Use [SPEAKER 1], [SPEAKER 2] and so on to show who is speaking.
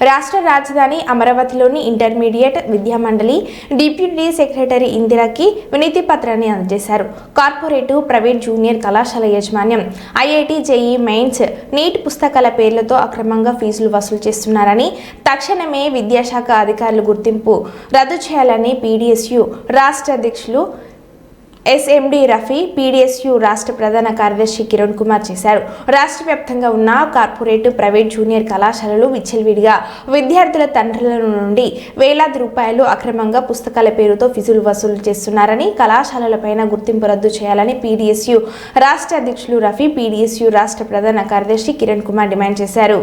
[SPEAKER 1] రాష్ట్ర రాజధాని అమరావతిలోని ఇంటర్మీడియట్ విద్యామండలి డిప్యూటీ సెక్రటరీ ఇందిరాకి వినతి పత్రాన్ని అందజేశారు. కార్పొరేటు ప్రైవేట్ జూనియర్ కళాశాల యాజమాన్యం ఐఐటి జేఈ మెయిన్స్ నీట్ పుస్తకాల పేర్లతో అక్రమంగా ఫీజులు వసూలు చేస్తున్నారని తక్షణమే విద్యాశాఖ అధికారులు గుర్తింపు రద్దు చేయాలని పీడీఎస్యు రాష్ట్ర అధ్యక్షులు ఎస్ఎండి రఫీ పీడీఎస్యు రాష్ట్ర ప్రధాన కార్యదర్శి కిరణ్ కుమార్ చేశారు. రాష్ట్ర వ్యాప్తంగా ఉన్న కార్పొరేట్ ప్రైవేట్ జూనియర్ కళాశాలలు విచ్చలవిడిగా విద్యార్థుల తండ్రుల నుండి వేలాది రూపాయలు అక్రమంగా పుస్తకాల పేరుతో ఫీజులు వసూలు చేస్తున్నారని కళాశాలలపైన గుర్తింపు రద్దు చేయాలని పీడీఎస్యు రాష్ట్ర అధ్యక్షులు రఫీ పీడీఎస్యు రాష్ట్ర ప్రధాన కార్యదర్శి కిరణ్ కుమార్ డిమాండ్ చేశారు.